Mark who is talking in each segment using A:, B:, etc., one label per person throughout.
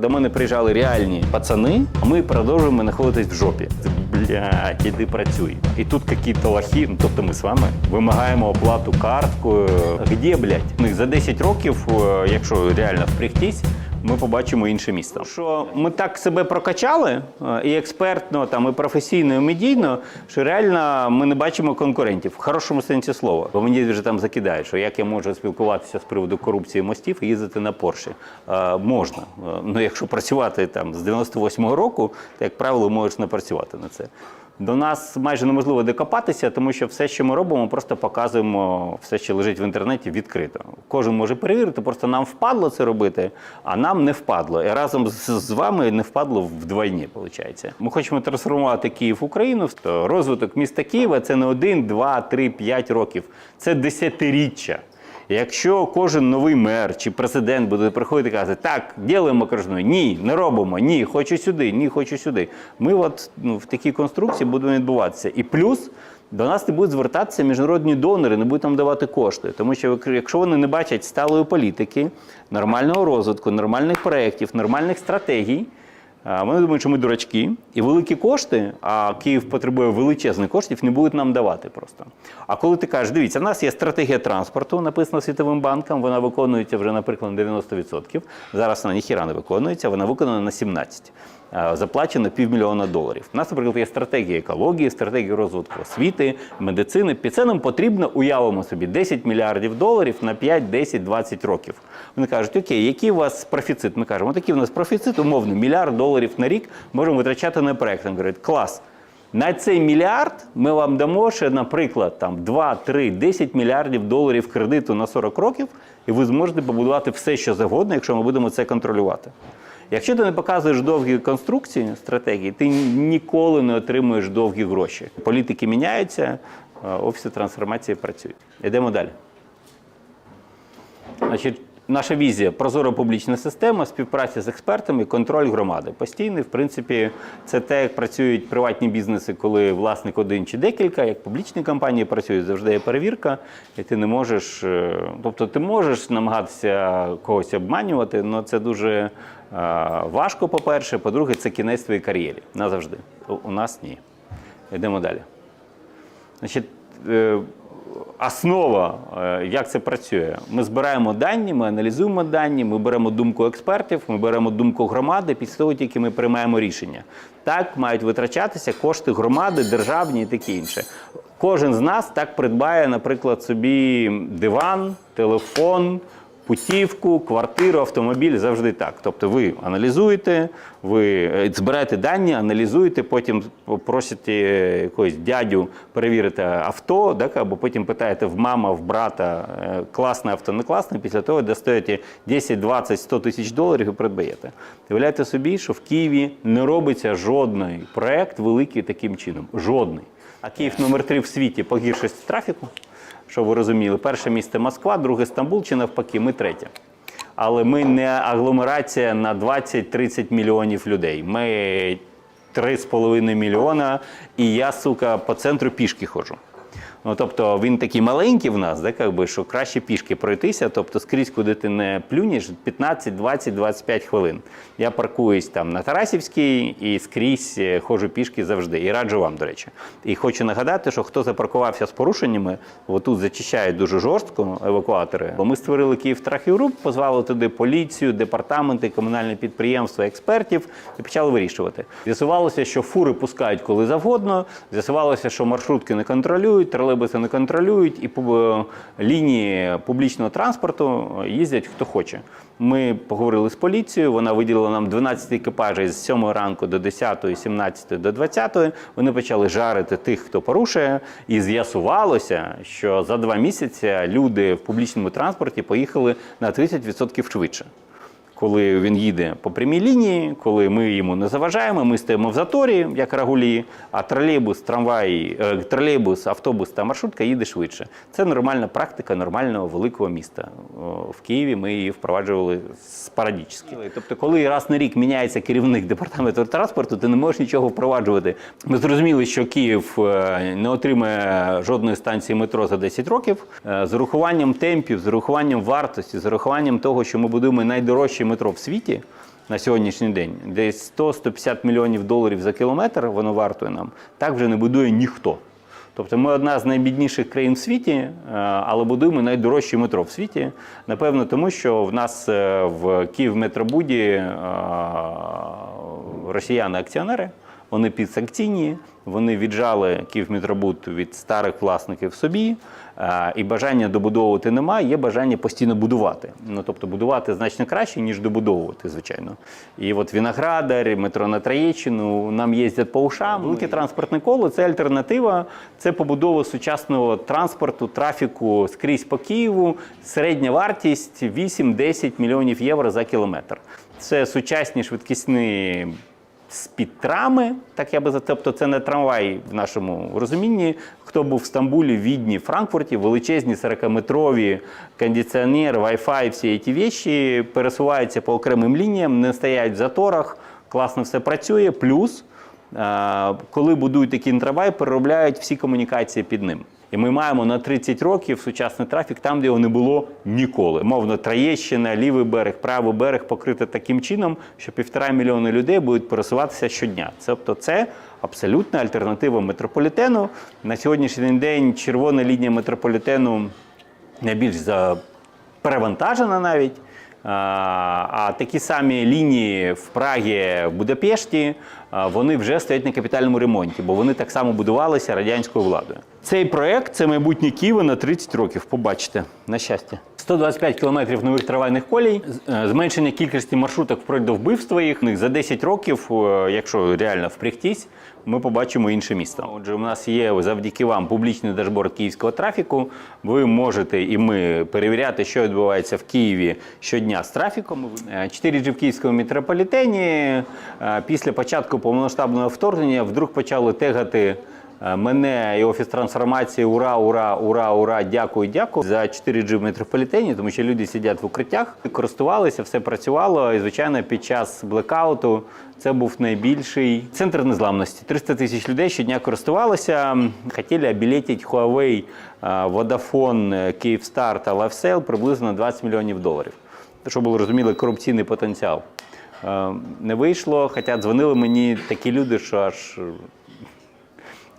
A: До мене приїжджали реальні пацани, а ми продовжуємо знаходитись в жопі. Блядь, іди працюй. І тут якісь лохи, ну, тобто ми з вами, вимагаємо оплату карткою. Де, блядь? Ми За 10 років, е, якщо реально впрягтись, ми побачимо інше місто. Що ми так себе прокачали е, і експертно, там, і професійно, і медійно, що реально ми не бачимо конкурентів в хорошому сенсі слова. Бо мені вже там закидають, що як я можу спілкуватися з приводу корупції мостів і їздити на Порші. Е, можна. Е, Ну, якщо працювати там з 98-го року, то, як правило, можеш не працювати на це. До нас майже неможливо докопатися, тому що все, що ми робимо, просто показуємо все, що лежить в інтернеті, відкрито. Кожен може перевірити, просто нам впадло це робити, а нам не впадло. І разом з, вами не впадло вдвойні, виходить. Ми хочемо трансформувати Київ в Україну. То розвиток міста Києва це не один, два, три, п'ять років. Це десятиріччя. Якщо кожен новий мер чи президент буде приходити і казати, так, ділимо окружною, ні, не робимо, ні, хочу сюди, ні, хочу сюди. Ми от ну, в такій конструкції будемо відбуватися. І плюс до нас не будуть звертатися міжнародні донори, не будуть нам давати кошти. Тому що якщо вони не бачать сталої політики, нормального розвитку, нормальних проєктів, нормальних стратегій. Вони думають, що ми дурачки, і великі кошти, а Київ потребує величезних коштів, не будуть нам давати просто. А коли ти кажеш, дивіться, в нас є стратегія транспорту, написана Світовим банком, вона виконується вже, наприклад, на 90%. Зараз вона ніхіра не виконується, вона виконана на 17%. Заплачено півмільйона доларів. У нас, наприклад, є стратегія екології, стратегія розвитку освіти, медицини. Під це нам потрібно, уявимо собі, 10 мільярдів доларів на 5, 10, 20 років. Вони кажуть, окей, який у вас профіцит? Ми кажемо, такий у нас профіцит, умовно, мільярд доларів на рік можемо витрачати на проект. Вони говорять, клас. На цей мільярд ми вам дамо ще, наприклад, там 2, 3, 10 мільярдів доларів кредиту на 40 років, і ви зможете побудувати все, що завгодно, якщо ми будемо це контролювати. Якщо ти не показуєш довгі конструкції стратегії, ти ніколи не отримуєш довгі гроші. Політики міняються, е, офіси трансформації працюють. Йдемо далі. Значить, наша візія прозора публічна система, співпраця з експертами, контроль громади. Постійний, в принципі, це те, як працюють приватні бізнеси, коли власник один чи декілька, як публічні компанії працюють, завжди є перевірка, і ти не можеш. е, Тобто ти можеш намагатися когось обманювати, але це дуже е, важко, по-перше. По-друге, це кінець твоєї кар'єри. Назавжди. У- нас ні. Йдемо далі. Значить, е, основа, е, як це працює. Ми збираємо дані, ми аналізуємо дані, ми беремо думку експертів, ми беремо думку громади, після того тільки ми приймаємо рішення. Так мають витрачатися кошти громади, державні і таке інше. Кожен з нас так придбає, наприклад, собі диван, телефон. Путівку, квартиру, автомобіль завжди так. Тобто ви аналізуєте, ви е, збираєте дані, аналізуєте, потім просите якогось дядю перевірити авто, так, або потім питаєте в мама, в брата, е, класне авто, не класне, після того достаєте 10, 20, 100 тисяч доларів і придбаєте. Уявляєте собі, що в Києві не робиться жодний проект великий таким чином. Жодний. А Київ номер 3 в світі по гіршості трафіку щоб ви розуміли, перше місце Москва, друге Стамбул чи навпаки, ми третє. Але ми не агломерація на 20-30 мільйонів людей. Ми 3,5 мільйона, і я, сука, по центру пішки ходжу. Ну, тобто він такий маленький в нас, да, как би, що краще пішки пройтися. Тобто скрізь, куди ти не плюнеш, 15, 20, 25 хвилин. Я паркуюсь там на Тарасівській і скрізь е, ходжу пішки завжди. І раджу вам, до речі. І хочу нагадати, що хто запаркувався з порушеннями, отут зачищають дуже жорстко евакуатори. Бо ми створили Київ Трахігруп, позвали туди поліцію, департаменти, комунальне підприємство, експертів і почали вирішувати. З'ясувалося, що фури пускають коли завгодно. З'ясувалося, що маршрутки не контролюють, тролейбуси не контролюють, і лінії публічного транспорту їздять хто хоче. Ми поговорили з поліцією, вона виділила нам 12 екіпажів з 7 ранку до 10, 17 до 20. Вони почали жарити тих, хто порушує, і з'ясувалося, що за два місяці люди в публічному транспорті поїхали на 30% швидше коли він їде по прямій лінії, коли ми йому не заважаємо, ми стоїмо в заторі, як рагулі, а тролейбус, трамвай, е, тролейбус, автобус та маршрутка їде швидше. Це нормальна практика нормального великого міста. В Києві ми її впроваджували спорадично. Тобто, коли раз на рік міняється керівник департаменту транспорту, ти не можеш нічого впроваджувати. Ми зрозуміли, що Київ е, не отримає жодної станції метро за 10 років. Е, З урахуванням темпів, з урахуванням вартості, з урахуванням того, що ми будуємо найдорожче метро в світі. на сьогоднішній день. Десь 100-150 мільйонів доларів за кілометр воно вартує нам. Так вже не будує ніхто. Тобто ми одна з найбідніших країн в світі, е, але будуємо найдорожче метро в світі. Напевно, тому що в нас е, в Київ-метробуді е, росіяни-акціонери, вони підсанкційні, вони віджали Київметробуд від старих власників собі, і бажання добудовувати немає, є бажання постійно будувати. Ну тобто будувати значно краще, ніж добудовувати, звичайно. І от Віноградар, метро на Троєщину нам їздять по ушам. Велике транспортне коло це альтернатива, це побудова сучасного транспорту, трафіку скрізь по Києву. Середня вартість 8-10 мільйонів євро за кілометр. Це сучасні швидкісні спідтрами, так я би за тобто це не трамвай в нашому розумінні. Хто був в Стамбулі, Відні, Франкфурті, величезні 40-метрові кондиціонер, Wi-Fi, всі ці віші пересуваються по окремим лініям, не стоять в заторах, класно все працює. Плюс, коли будують такий трамвай, переробляють всі комунікації під ним. І ми маємо на 30 років сучасний трафік там, де його не було ніколи. Мовно, Троєщина, лівий берег, правий берег покрити таким чином, що півтора мільйони людей будуть пересуватися щодня. Тобто це абсолютна альтернатива метрополітену. На сьогоднішній день червона лінія метрополітену найбільш перевантажена навіть. А, такі самі лінії в Прагі, в Будапешті, вони вже стоять на капітальному ремонті, бо вони так само будувалися радянською владою. Цей проект це майбутнє Києва на 30 років. Побачите, на щастя. 125 кілометрів нових трамвайних колій, е, зменшення кількості маршруток впродь до вбивства їх. За 10 років, е, якщо реально впрягтись, ми побачимо інше місто. Отже, у нас є завдяки вам публічний дашборд київського трафіку. Ви можете і ми перевіряти, що відбувається в Києві щодня з трафіком. 4G в київському метрополітені. Е, Після початку повномасштабного вторгнення вдруг почали тегати. Е, Мене і офіс трансформації ура, ура, ура, ура, дякую, дякую за 4G в метрополітені, тому що люди сидять в укриттях, користувалися, все працювало. І звичайно, під час блекауту це був найбільший центр незламності. 300 тисяч людей щодня користувалися. Хотіли обілетити Huawei, е, Vodafone, е, Kyivstar та LiveSale приблизно на 20 мільйонів доларів. Щоб було розуміли, корупційний потенціал. Е, Не вийшло, хоча дзвонили мені такі люди, що аж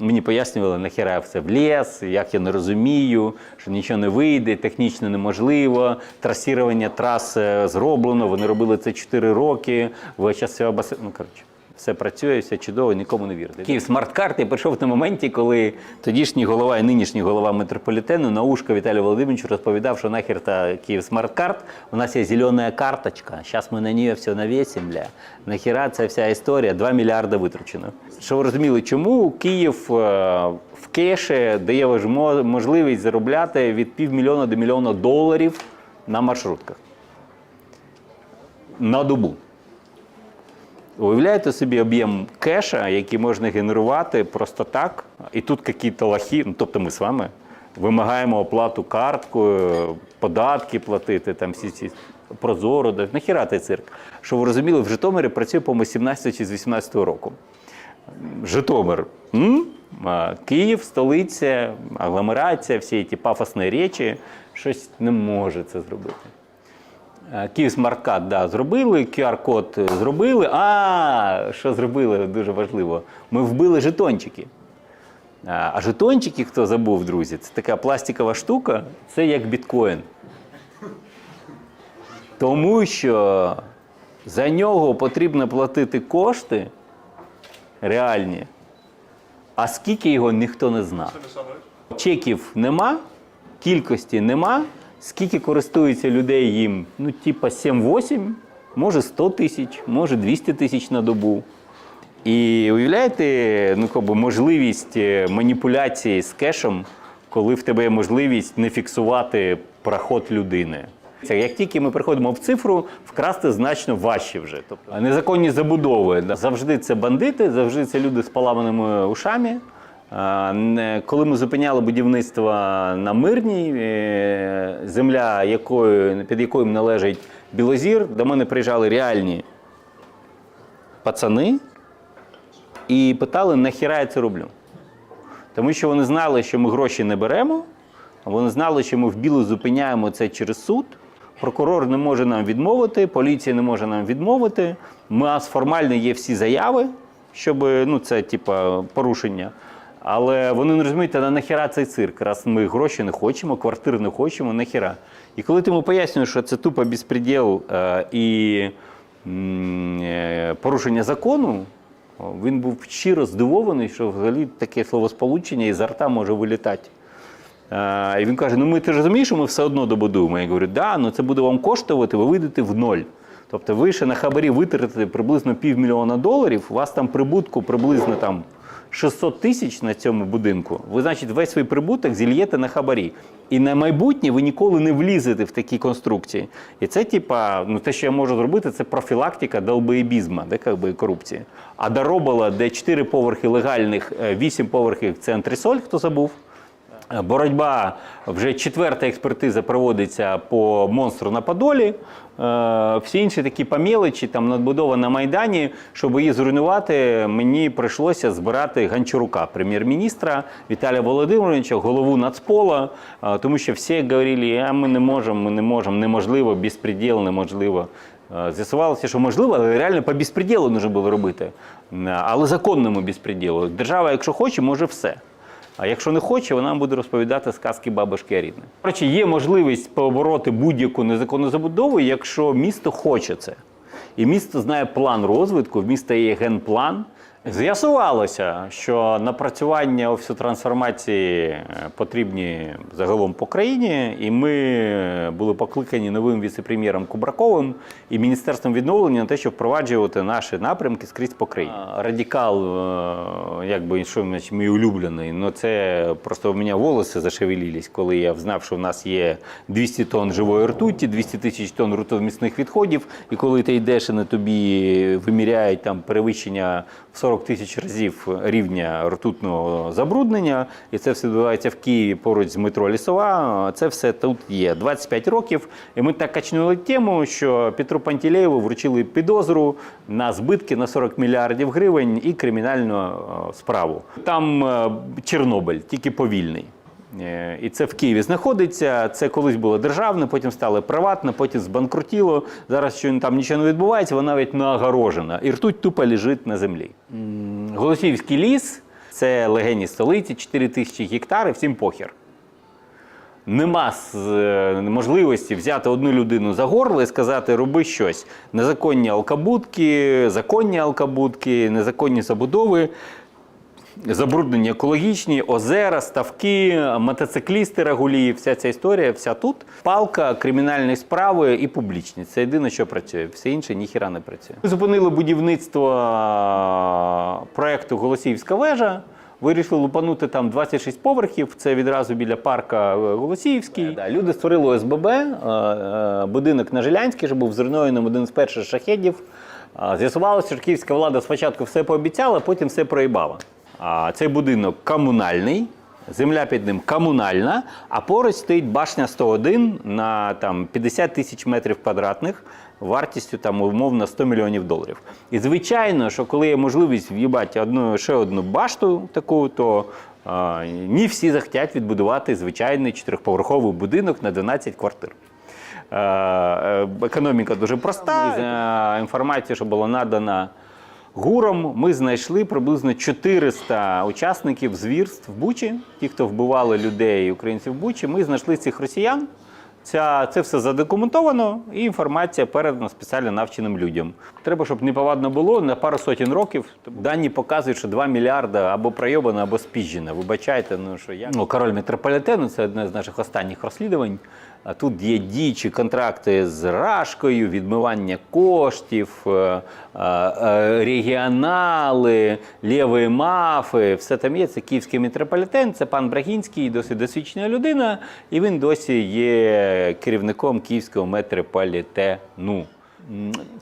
A: Мені пояснювали, нахіра все в ліс, як я не розумію, що нічого не вийде, технічно неможливо. Трасірування трас е, зроблено, вони робили це 4 роки. Ви зараз все обас... Ну, коротше, все працює, все чудово, нікому не вірте. Київ смарт-карт я прийшов на моменті, коли тодішній голова і нинішній голова метрополітену на ушко Віталію Володимировичу розповідав, що нахер та Київ смарт-карт, у нас є зелена карточка, зараз ми на ній все навісимо, бля. Нахіра ця вся історія, 2 мільярди витрачено. Що ви розуміли, чому Київ е, в кеші дає можливість заробляти від півмільйона до мільйона доларів на маршрутках? На добу. Уявляєте собі об'єм кеша, який можна генерувати просто так, і тут якісь лахи, ну тобто ми з вами вимагаємо оплату карткою, податки платити, там всі ці прозоро, нахіра той цирк. Що ви розуміли, в Житомирі працює, по-моєму, 17 чи з 18 року. Житомир. М? Київ, столиця, агломерація, всі ці пафосні речі, щось не може це зробити. Е, Київ смарт-карт, да, зробили, QR-код зробили. А, що зробили, дуже важливо. Ми вбили жетончики. А а жетончики, хто забув, друзі, це така пластикова штука, це як біткоін. Тому що за нього потрібно платити кошти реальні, а скільки його ніхто не знав. Чеків нема, кількості нема. Скільки користується людей їм? Ну, типа 7-8, може 100 тисяч, може 200 тисяч на добу. І уявляєте, ну, якби можливість е, маніпуляції з кешем, коли в тебе є можливість не фіксувати проход людини. Як тільки ми приходимо в цифру, вкрасти значно важче вже. Тобто незаконні забудови завжди це бандити, завжди це люди з поламаними ушами. Коли ми зупиняли будівництво на мирній, е, земля, якою, під якою належить Білозір, до мене приїжджали реальні пацани і питали, нахіра я це роблю. Тому що вони знали, що ми гроші не беремо, вони знали, що ми в білу зупиняємо це через суд. Прокурор не може нам відмовити, поліція не може нам відмовити. У нас формально є всі заяви, щоб ну це типа порушення. Але вони не розуміють, а нахіра цей цирк, раз ми гроші не хочемо, квартири не хочемо, нахіра. І коли ти йому пояснюєш, що це тупо безпреділ е, і е, порушення закону, він був щиро здивований, що взагалі таке словосполучення із рта може вилітати. Е, І він каже: ну ми ти розумієш, що ми все одно добудуємо. Я говорю, да, ну це буде вам коштувати, ви вийдете в ноль. Тобто ви ще на хабарі витратите приблизно півмільйона доларів, у вас там прибутку приблизно там 600 тисяч на цьому будинку. Ви, значить, весь свій прибуток зільєте на хабарі. І на майбутнє ви ніколи не влізете в такі конструкції. І це, типа, ну те, що я можу зробити, це профілактика долбоєбізма, де якби корупції. А доробила, де 4 поверхи легальних, 8 поверхів це антресоль, хто забув. Боротьба вже четверта експертиза проводиться по монстру на Подолі. Е, Всі інші такі поміличі, там надбудова на Майдані. Щоб її зруйнувати, мені прийшлося збирати Гончарука, прем'єр-міністра Віталія Володимировича, голову Нацпола, е, тому що всі говорили, а ми не можемо, ми не можемо, неможливо, безпреділ, неможливо. Е, З'ясувалося, що можливо, але реально по безпреділу нужно було робити. Е, Але законному безпреділу. Держава, якщо хоче, може все. А якщо не хоче, вона буде розповідати сказки бабушки рідне. Коротше, є можливість побороти будь-яку незаконну забудову, якщо місто хоче це. І місто знає план розвитку, в міста є генплан. З'ясувалося, що напрацювання офісу трансформації е, потрібні загалом по країні, і ми були покликані новим віце-прем'єром Кубраковим і міністерством відновлення на те, щоб впроваджувати наші напрямки скрізь по країні. Радикал, е, якби що мій улюблений, ну це просто у мене волоси зашевелились, коли я знав, що в нас є 200 тонн живої ртуті, 200 тисяч тонн ртовмісних відходів, і коли ти йдеш і на тобі виміряють там перевищення в 40 тисяч разів рівня ртутного забруднення, і це все відбувається в Києві поруч з метро Лісова. Це все тут є 25 років. І ми так качнули тему, що Петру Пантілеєву вручили підозру на збитки на 40 мільярдів гривень і кримінальну е, справу. Там е, Чорнобиль, тільки повільний. Е, І це в Києві знаходиться. Це колись було державне, потім стало приватне, потім збанкрутіло. Зараз що там нічого не відбувається, вона навіть не огорожена. І ртуть тупо лежить на землі. Голосіївський ліс це легені столиці, 4 тисячі гектарів, всім похер. Нема е, можливості взяти одну людину за горло і сказати, роби щось. Незаконні алкабутки, законні алкабутки, незаконні забудови. Забруднення екологічні, озера, ставки, мотоциклісти рагулії, вся ця історія, вся тут. Палка кримінальної справи і публічність. Це єдине, що працює. Все інше ніхіра не працює. Зупинили будівництво проекту Голосіївська вежа. Вирішили лупанути там 26 поверхів. Це відразу біля парка е, Голосіївський. Да, люди створили ОСББ, е, е, будинок на Жилянській, що був зруйнованим один з перших шахедів. З'ясувалося, що київська влада спочатку все пообіцяла, потім все проїбала. А цей будинок комунальний, земля під ним комунальна, а поруч стоїть башня 101 на там, 50 тисяч метрів квадратних, вартістю там умовно 100 мільйонів доларів. І звичайно, що коли є можливість в'їбати одну ще одну башту таку, то а, не всі захотять відбудувати звичайний чотирьохповерховий будинок на 12 квартир. Е, е, Економіка дуже проста. За інформацією, що була надана ГУРом, ми знайшли приблизно 400 учасників звірств в Бучі, ті, хто вбивали людей, українців в Бучі. Ми знайшли цих росіян. Ця, це все задокументовано, і інформація передана спеціально навченим людям. Треба, щоб неповадно було на пару сотень років. Дані показують, що 2 мільярда або пройобано, або спіжджено. Вибачайте, ну що я ну, король метрополітену це одне з наших останніх розслідувань. А тут є діючі контракти з Рашкою, відмивання коштів, е, е, е, регіонали, ліві мафи. Все там є. Це київський метрополітен, це пан Брагінський, досить досвідчена людина, і він досі є керівником київського метрополітену.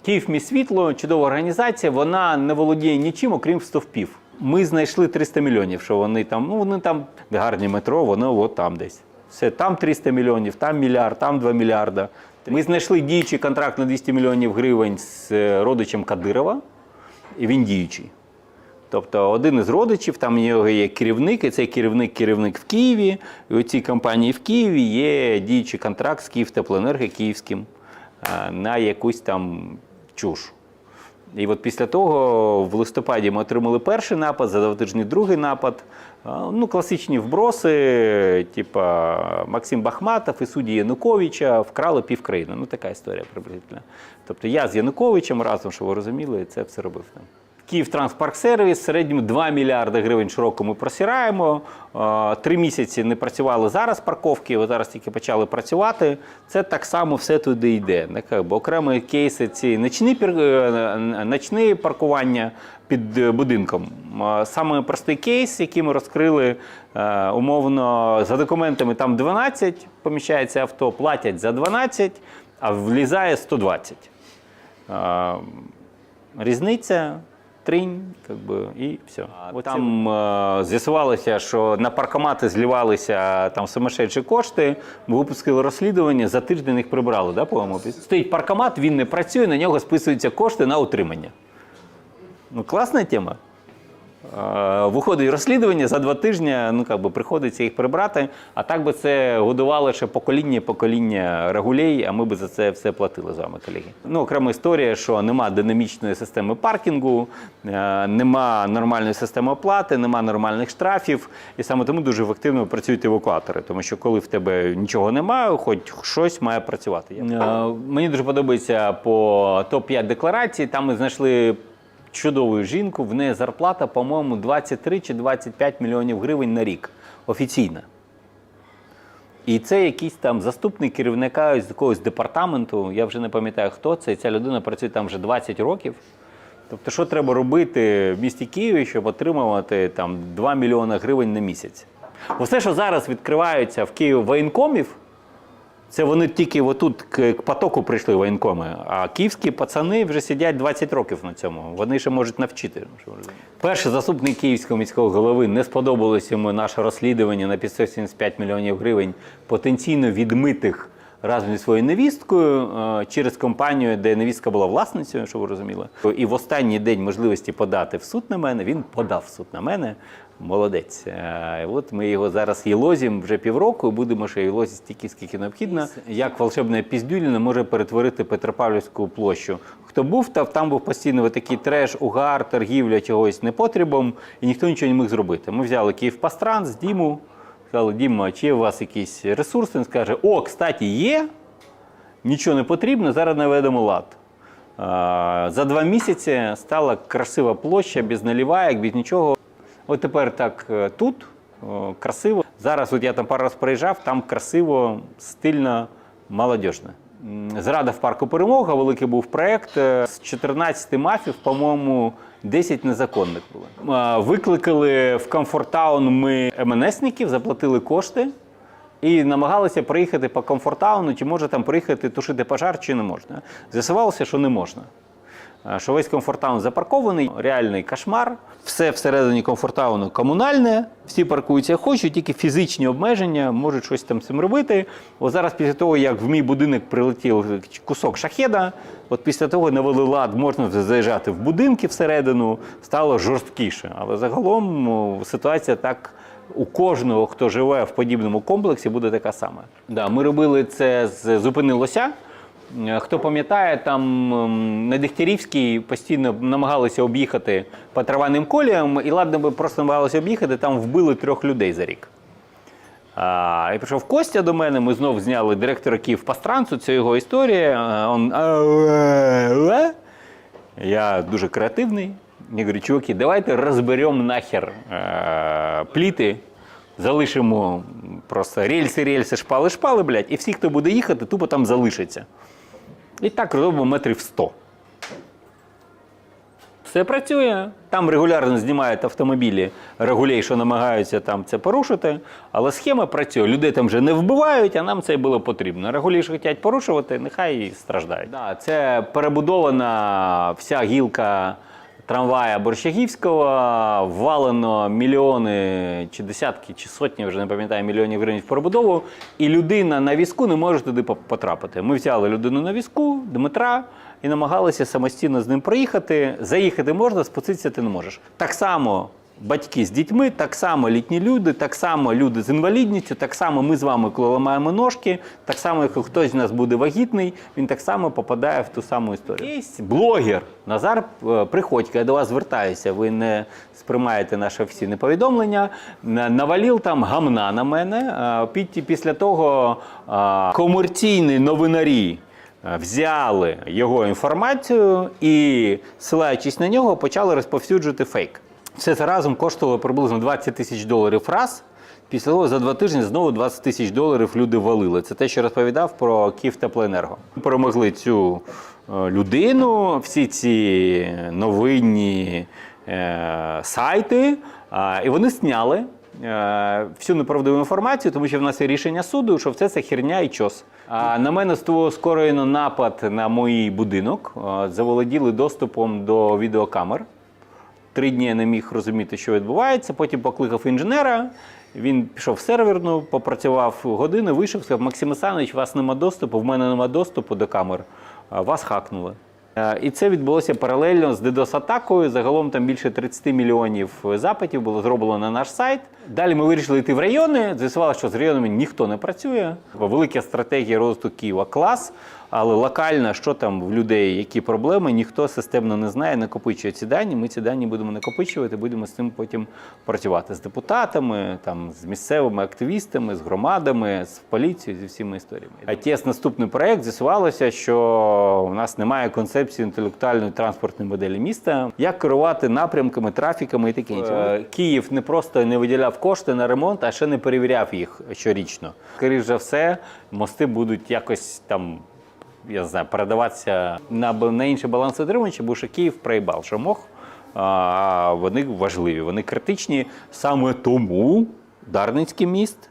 A: Київ мій світло, чудова організація. Вона не володіє нічим, окрім стовпів. Ми знайшли 300 мільйонів, що вони там, ну вони там, гарні метро, воно от там десь. Все, там 300 мільйонів, там мільярд, там 2 мільярда. Ми знайшли діючий контракт на 200 мільйонів гривень з е, родичем Кадирова, і він діючий. Тобто один із родичів, там у нього є керівник, і цей керівник керівник в Києві. І у цій компанії в Києві є діючий контракт з Київтеплоенерго Київським е, на якусь там чуш. І от після того в листопаді ми отримали перший напад, за два тижні другий напад. Ну, класичні вброси, типа Максим Бахматов і судді Януковича вкрали пів країни. Ну, така історія приблизно. Тобто я з Януковичем разом, щоб ви розуміли, це все робив там. Київтранспарксервіс в середньому 2 мільярди гривень щороку ми просираємо. Три місяці не працювали зараз парковки, от зараз тільки почали працювати. Це так само все туди йде. Би окремі кейси ці ночні, е, ночні паркування під е, будинком. Саме простий кейс, який ми розкрили е, умовно за документами, там 12 поміщається авто, платять за 12, а влізає 120. Різниця. Тринь, как бы, і все. От там э, з'ясувалося, що на паркомати зливалися там сумасшедші кошти. Ми випустили розслідування, за тиждень їх прибрали, да, по-моєму? Стоїть паркомат, він не працює, на нього списуються кошти на утримання. Ну, класна тема. Е, Виходить розслідування за два тижні, ну как би приходиться їх прибрати. А так би це годувало ще покоління покоління регулей, а ми би за це все платили з вами, колеги. Ну, окрема історія, що нема динамічної системи паркінгу, е, нема нормальної системи оплати, нема нормальних штрафів. І саме тому дуже ефективно працюють евакуатори, тому що коли в тебе нічого немає, хоч щось має працювати. Е, Мені дуже подобається по топ-5 декларацій. Там ми знайшли чудову жінку, в неї зарплата, по-моєму, 23 чи 25 мільйонів гривень на рік. Офіційна. І це якийсь там заступник керівника з якогось департаменту, я вже не пам'ятаю, хто це, і ця людина працює там вже 20 років. Тобто, що треба робити в місті Києві, щоб отримувати там 2 мільйони гривень на місяць? Все, що зараз відкриваються в Києві воєнкомів, це вони тільки отут к, потоку прийшли воєнкоми, а київські пацани вже сидять 20 років на цьому. Вони ще можуть навчити. що. Перший заступник київського міського голови не сподобалось йому наше розслідування на 575 мільйонів гривень потенційно відмитих разом зі своєю невісткою е, через компанію, де невістка була власницею, щоб ви розуміли. І в останній день можливості подати в суд на мене, він подав в суд на мене. Молодець. Е, От ми його зараз єлозім вже півроку, і будемо ще єлозити стільки, скільки необхідно. Як волшебна піздюліна може перетворити Петропавлівську площу. Хто був, та там був постійно такий треш, угар, торгівля чогось непотребом, і ніхто нічого не міг зробити. Ми взяли Київпастранс, Діму, сказали, Діма, чи є у вас якийсь ресурс? Він скаже: О, кстати, є, нічого не потрібно, зараз наведемо лад. За два місяці стала красива площа, без наливаєк, без нічого. От тепер так е, тут о, красиво. Зараз от я там пару раз проїжджав, там красиво, стильно, молодіжно. Зрада в парку Перемога, великий був проєкт. Е, З 14 мафів, по-моєму, 10 незаконних було. Викликали в Комфортаун ми МНСників, заплатили кошти і намагалися приїхати по Комфортауну, чи може там приїхати тушити пожар, чи не можна. З'ясувалося, що не можна. А, Що весь комфортаун запаркований, реальний кошмар. Все всередині комфортауну комунальне, всі паркуються як хочуть, тільки фізичні обмеження можуть щось там цим робити. От зараз, після того, як в мій будинок прилетів кусок шахеда, от після того навели лад, можна вже заїжджати в будинки всередину, стало жорсткіше. Але загалом ситуація так. У кожного, хто живе в подібному комплексі, буде така сама. Да, ми робили це з зупини лося. Е, Хто пам'ятає, там на Дегтярівській постійно намагалися об'їхати по травяним коліям, і ладно би просто намагалися об'їхати, там вбили трьох людей за рік. А, і прийшов Костя до мене, ми знов зняли директора Київпастрансу, це його історія. Он, я дуже креативний. Я говорю, чуваки, давайте розберемо нахер е, пліти, залишимо просто рельси, рельси, шпали, шпали, блядь, і всі, хто буде їхати, тупо там залишиться. І так робимо метрів 100. Все працює. Там регулярно знімають автомобілі регулей, що намагаються там це порушити. Але схема працює. Людей там вже не вбивають, а нам це було потрібно. Регулі, що хочуть порушувати, нехай і страждають. Да, це перебудована вся гілка трамвая Борщагівського, ввалено мільйони чи десятки, чи сотні, вже не пам'ятаю, мільйонів гривень в пробудову. І людина на візку не може туди потрапити. Ми взяли людину на візку, Дмитра. і намагалися самостійно з ним проїхати. Заїхати можна, спуститися ти не можеш. Так само батьки з дітьми, так само літні люди, так само люди з інвалідністю, так само ми з вами, коли ламаємо ножки, так само, як хтось з нас буде вагітний, він так само попадає в ту саму історію. Є блогер Назар е, Приходько, я до вас звертаюся, ви не сприймаєте наші офіційне повідомлення. На- Навалів там гамна на мене. Е, Після того е, комерційні новинарі взяли його інформацію і, ссилаючись на нього, почали розповсюджувати фейк. Все це разом коштувало приблизно 20 тисяч доларів раз. Після того за два тижні знову 20 тисяч доларів люди валили. Це те, що розповідав про Київтеплоенерго. Ми перемогли цю е, людину, всі ці новинні е, сайти, а, і вони зняли е, всю неправдиву інформацію, тому що в нас є рішення суду, що все це херня і чос. А на мене скоєно напад на мій будинок, е, заволоділи доступом до відеокамер. Три дні я не міг розуміти, що відбувається. Потім покликав інженера. Він пішов в серверну, попрацював годину, вийшов, сказав, Максим Ісанович, у вас нема доступу, в мене нема доступу до камер, вас хакнули. І це відбулося паралельно з DDoS-атакою. Загалом там більше 30 мільйонів запитів було зроблено на наш сайт. Далі ми вирішили йти в райони. З'ясувалося, що з районами ніхто не працює. Велика стратегія розвитку Києва клас, але локально, що там в людей, які проблеми, ніхто системно не знає, накопичує ці дані. Ми ці дані будемо накопичувати, будемо з цим потім працювати з депутатами, там, з місцевими активістами, з громадами, з поліцією, зі всіма історіями. А ТІС наступний проект з'ясувалося, що у нас немає концепції інтелектуальної транспортної моделі міста. Як керувати напрямками, трафіками і таке інше. Е, Київ не просто не виділяв кошти на ремонт, а ще не перевіряв їх щорічно. Скоріше за все, мости будуть якось там я знаю, передаватися на, на інші балансоутримувачі, бо що Київ проїбав, що мог. А вони важливі, вони критичні. Саме тому Дарницький міст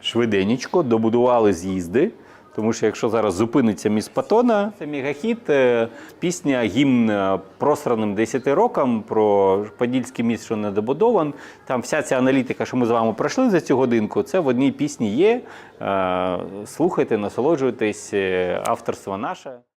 A: швиденечко добудували з'їзди. Тому що якщо зараз зупиниться міст Патона, це мегахіт, е, пісня гімн е, просраним 10 рокам про Подільський міст, що не добудован. Там вся ця аналітика, що ми з вами пройшли за цю годинку, це в одній пісні є. Е, Слухайте, насолоджуйтесь, авторство наше.